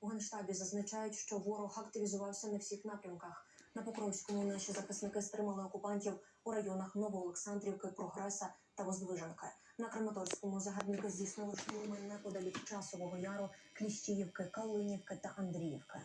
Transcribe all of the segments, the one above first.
У генштабі зазначають, що ворог активізувався на всіх напрямках. На Покровському наші захисники стримали окупантів у районах Новоолександрівки, Прогреса та Воздвиженки. На Краматорському загарбники здійснили штурми неподалік Часового Яру, Кліщіївки, Калинівки та Андріївки.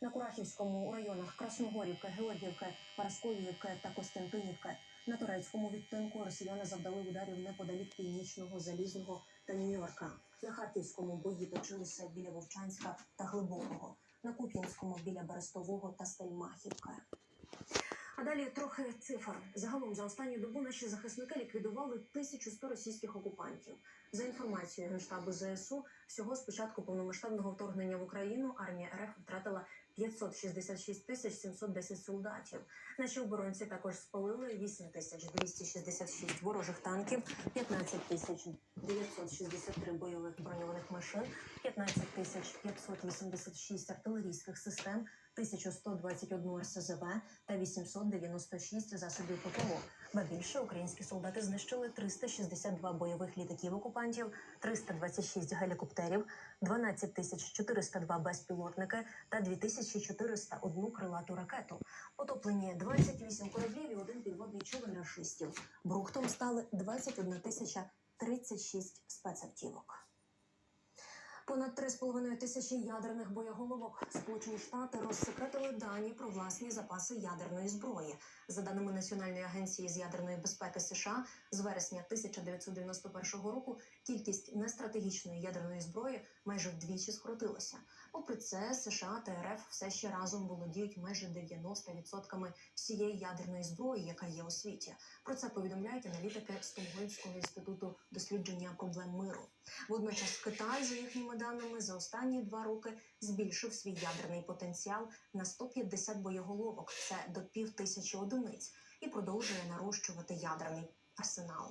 На Курахівському у районах Красногорівки, Георгіївки, Парасковіївки та Костянтинівки. На турецькому відтинку росіяни завдали ударів неподалік північного залізного та Нью-Йорка. На Харківському бої точилися біля Вовчанська та Глибокого. На Куп'янському біля Берестового та Стельмахівки. А далі трохи цифр. Загалом за останню добу наші захисники ліквідували 1100 російських окупантів. За інформацією Генштабу ЗСУ, всього з початку повномасштабного вторгнення в Україну армія РФ втратила 566 тисяч 710 солдатів. Наші оборонці також спалили 8 тисяч 266 ворожих танків, 15 тисяч 963 бойових броньованих машин, 15 тисяч 586 артилерійських систем, 1121 РСЗВ та 896 засобів ППО. Ба більше українські солдати знищили 362 бойових літаків окупантів, 326 гелікоптерів, 12 тисяч 402 безпілотники та 2401 крилату ракету. Потоплені 28 кораблів і один підводний човен рашистів. Брухтом стали 21 тисяча 36 спецавтівок. Понад 3,5 тисячі ядерних боєголовок Сполучені Штати розсекретили дані про власні запаси ядерної зброї. За даними Національної агенції з ядерної безпеки США, з вересня 1991 року кількість нестратегічної ядерної зброї майже вдвічі скоротилася. Попри це, США та РФ все ще разом володіють майже 90% всієї ядерної зброї, яка є у світі. Про це повідомляють аналітики Стокгольмського інституту дослідження проблем миру. Водночас Китай, за їхніми даними, за останні два роки збільшив свій ядерний потенціал на 150 боєголовок, це до пів тисячі одиниць, і продовжує нарощувати ядерний арсенал.